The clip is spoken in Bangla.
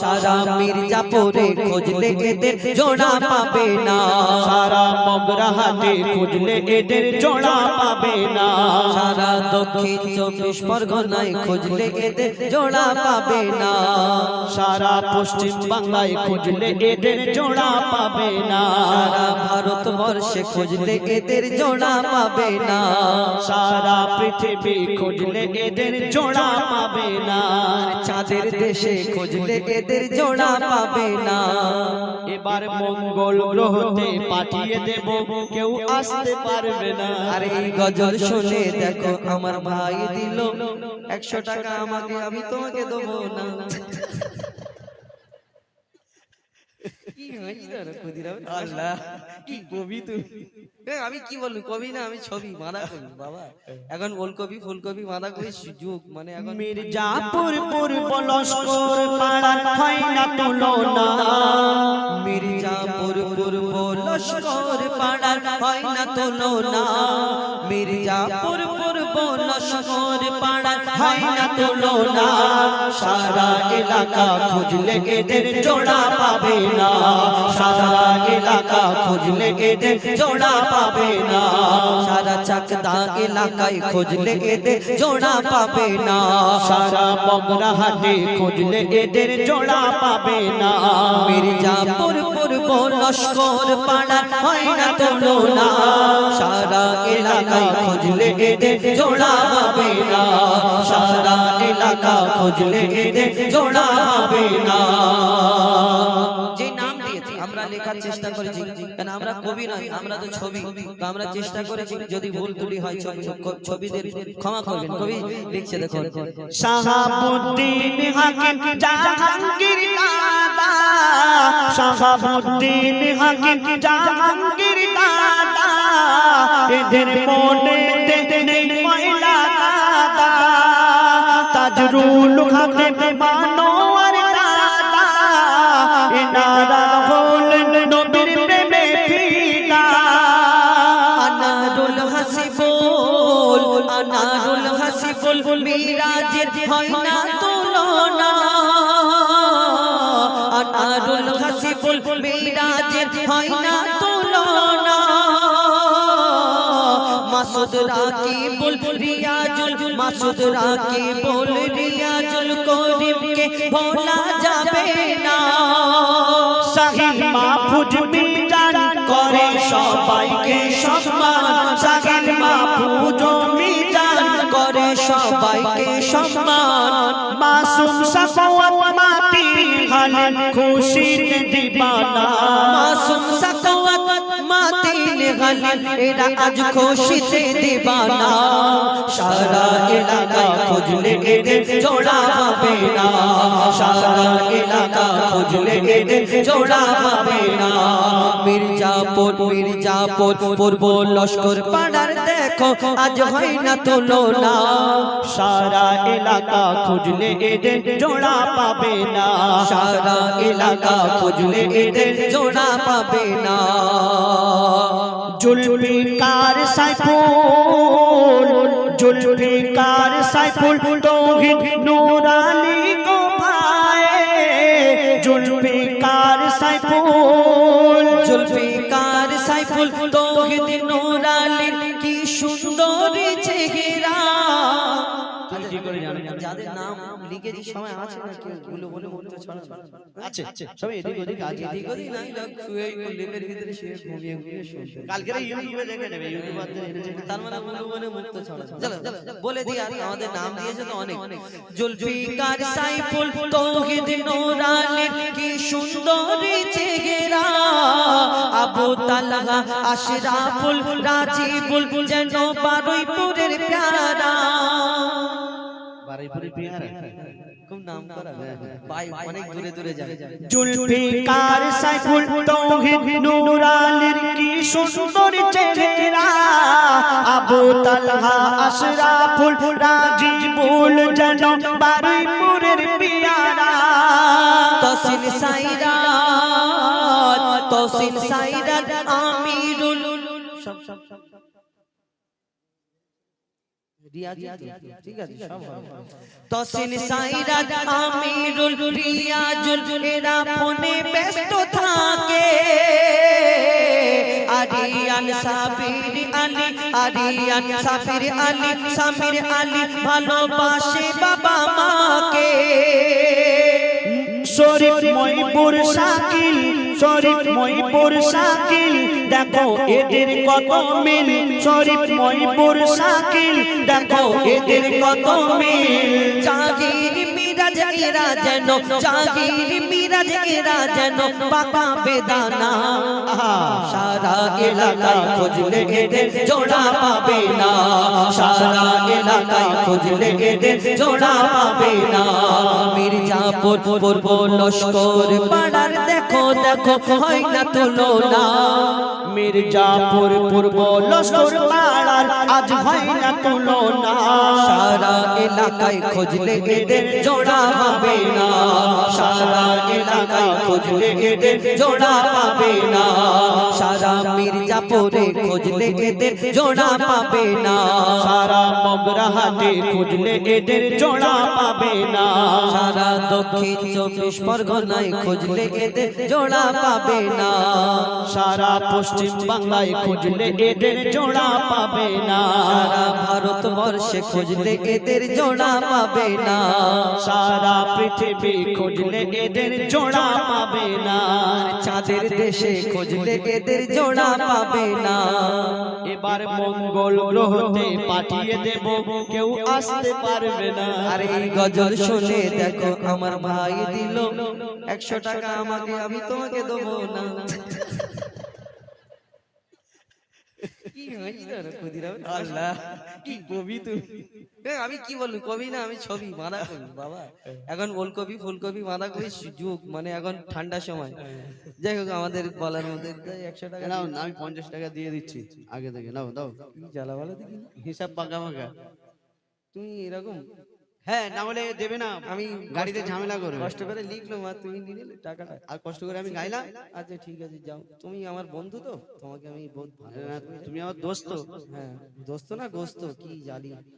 সারা মির্জাপুরে খুঁজলে এদের জোড়া পাবে না। সারা মগরাহাটে খুঁজলে এদের জোড়া পাবে না। সারা দক্ষিণ চব্বিশ পরগনায় খুঁজলে এদের জোড়া পাবে না। সারা পশ্চিম বাংলায় খুঁজলে এদের জোড়া পাবে না। সারা ভারতবর্ষে খুঁজলে এদের জোড়া পাবে না। সারা পৃথিবী খুঁজলে এদের জোড়া পাবে না। চাঁদের দেশে খুঁজলে এদের জোড়া পাবে না। এবার মঙ্গল গ্রহতে পাঠিয়ে দেব কেউ আসতে পারবে না। আর এই গজল শুনে দেখো আমার ভাই দিল একশো টাকা আমাকে আমি তোমাকে দেবো না। কি হয়েছে ক্ষুদিরাম? আল্লাহ, কি কবি তুই? আমি কি বলব কবি না আমি ছবি মানা কবি বাবা। এখন ওলকবি ফুলকবি বাঁধা কবি যুগ মানে এখন মির্জাপুর পূর্ব লস্কর পাড়ার হয় না তুলনা। মির্জাপুর পূর্ব লস্কর পাড়ার হয় না তুলনা। মির্জাপুর পূর্ব এলাকা খুঁজলে এদের জোড়া পাবে না। সারা এলাকা খুঁজলে এদের জোড়া না। সারা চাকদা এলাকায় খুঁজলে এদের জোড়া পাবে না। সারা মগরাহাটে খুঁজলে এদের জোড়া পাবে না। মির্জাপুর না সারা এলাকায় খুঁজলে এদের জোড়া না। সারা এলাকা খুঁজলে এদের জোড়া না। আমরা লেখার চেষ্টা করেছি কারণ আমরা কবি নয় আমরা তো ছবি। তো আমরা চেষ্টা করেছি যদি ভুল ত্রুটি হয় ছবি ছবিদের ক্ষমা করবেন। কবি লিখছে দেখুন। শাহাবুদ্দিন হাকিম জাহাঙ্গীর দাদা। শাহাবুদ্দিন হাকিম জাহাঙ্গীর তাজরুল হাকিম মানোয়ার দাদা। এনারা হলেন নবীর প্রেমে ফিদা আনারুল হাসিবুল আনারুল হাসিবুল মিরাজের হয় না তুলনা। আনারুল হাসিবুল মিরাজের হয় তুলনা। মাসুদ রাকিবুল রিয়াজুল মাসুদ রাকিবুল রিয়াজুল করিমকে? ভোলা যাবে না। সাহিল মাহফুজ মিজান করে সবাইকে সম্মান। সাহিল মাহফুজ মিজান করে সবাইকে সম্মান। মাসুম সাফাওয়াত হালেন খুশিতে দিবানা। মাসুম সাকাওয়াত গালিব এরা আজ খুশিতে দিবানা। সারা এলাকা খুঁজলে এদের জোড়া পাবে না। সারা এলাকা খুঁজলে এদের জোড়া পাবে না। মির্জাপুর মির্জাপুর, পূর্ব লস্কর পাড়ার দেখো, আজ হয় না তুলনা সারা এলাকা খুঁজলে এদের জোড়া পাবে না। সারা এলাকা খুঁজলে এদের জোড়া পাবে না। জুলফিকার সাইফুল? জুলফিকার সাইফুল? তৌহিদ যাদের নাম লিখেছি সময় আছে না কেউ? গুলো বলে বলতে ছড়া আছে সব এদিক ওদিক আছে এদিক ওদিক নাই লোক শুয়ে লেপের ভিতরে শুয়ে ঘুমিয়ে ঘুমিয়ে শুনতে কালকে ইউটিউবে দেখে নেবে ইউটিউবারদের এনেছে তার মানে বলব মানে মুক্ত ছড়া চলো বলে দিই আর আমাদের নাম দিয়েছে তো অনেক। জুলফিকার সাইফুল তৌহিদ নূরানির কি সুন্দর চেহারা? আবু তালহা আশরাফুল রাজিবুল যেন বারুইপুরের বারুইপুরের পিয়ারা। খুব নাম করা ভাই অনেক দূরে দূরে যায় জুলফিকার সাইফুল তৌহিদ নূরানির কি সুন্দর চেহারা? আবু তালহা আশরাফুল রাজিবুল যেন বারুইপুরের পিয়ারা। আমিরুল। সব সব সব রিয়াজি তো, ঠিক আছে সব হবে। তসিন সাইরাজ আমিরুল রিয়াজুল এরা ফোনে ব্যস্ত থাকে। আরিয়ান সাবির আলী আরিয়ান সাবির আলী সামির আলী ভালোবাসে বাবা মাকে। শরীফ মইপুর শাকিল শরীফ মইপুর শাকিল দেখো এদের কত মিল। শরীফ মইপুর শাকিল দেখো এদের কত মিল। জাহির মিরাজ এরা যেন জাহির মিরাজ এরা যেন পাকা বেদানা। সারা এলাকায় খুঁজলে এদের জোড়া পাবে না। সারা এলাকায় খুঁজলে এদের জোড়া পাবে না। মির্জাপুর, পূর্ব লস্কর পাড়ার দেখো দেখো, হয় না তুলনা। মির্জাপুর, পূর্ব লস্কর পাড়ার আজ হয় না তুলনা। সারা এলাকায় খুঁজলে এদের জোড়া পাবে না। সারা এলাকায় খুঁজলে এদের জোড়া পাবে না। সারা মির্জাপুরে খুঁজলে এদের জোড়া পাবে না। সারা মগরাহাটে খুঁজলে এদের জোড়া পাবে না। সারা দক্ষিণ চব্বিশ পরগনায় খুঁজলে এদের জোড়া পাবে না। সারা পশ্চিম বাংলায় খুঁজলে এদের জোড়া পাবে না। সারা ভারতবর্ষে খুঁজলে এদের জোড়া পাবে না। সারা পৃথিবী খুঁজলে এদের জোড়া পাবে না। চাঁদের দেশে খুঁজলে এদের জোড়া পাবে না। এবার মঙ্গল গ্রহতে পাঠিয়ে দেব কেউ আসতে পারবে না। আর এই গজল শুনে দেখো আমার ভাই দিল একশো টাকা আমাকে আমি তোমাকে দেবো না। কি হাসি ধরো ক্ষুদিরাম? আল্লাহ কি কবি তুই এ, আমি কি বলব? কবি না আমি ছবি বাঁধা কবি বাবা। এখন ওলকপি ফুলকপি বাঁধা কবি যুগ মানে এখন ঠান্ডার সময়। যাই হোক আমাদের বলার মধ্যে একশো টাকা নাও আমি পঞ্চাশ টাকা দিয়ে দিচ্ছি আগে থেকে। নাও দাও। জ্বালা বলো দেখি হিসাব পাকা পাকা। তুমি এরকম হ্যাঁ না হলে দেবে না। আমি গাড়িতে ঝামেলা করব কষ্ট করে লিখলো মা তুমি নিয়ে নিলে টাকাটা। আর কষ্ট করে আমি গাইলাম। আচ্ছা ঠিক আছে যাও। তুমি আমার বন্ধু তো? তোমাকে আমি বহুত ভালো তুমি আমার দোস্ত। হ্যাঁ দোস্ত না গোস্ত? কি জানি।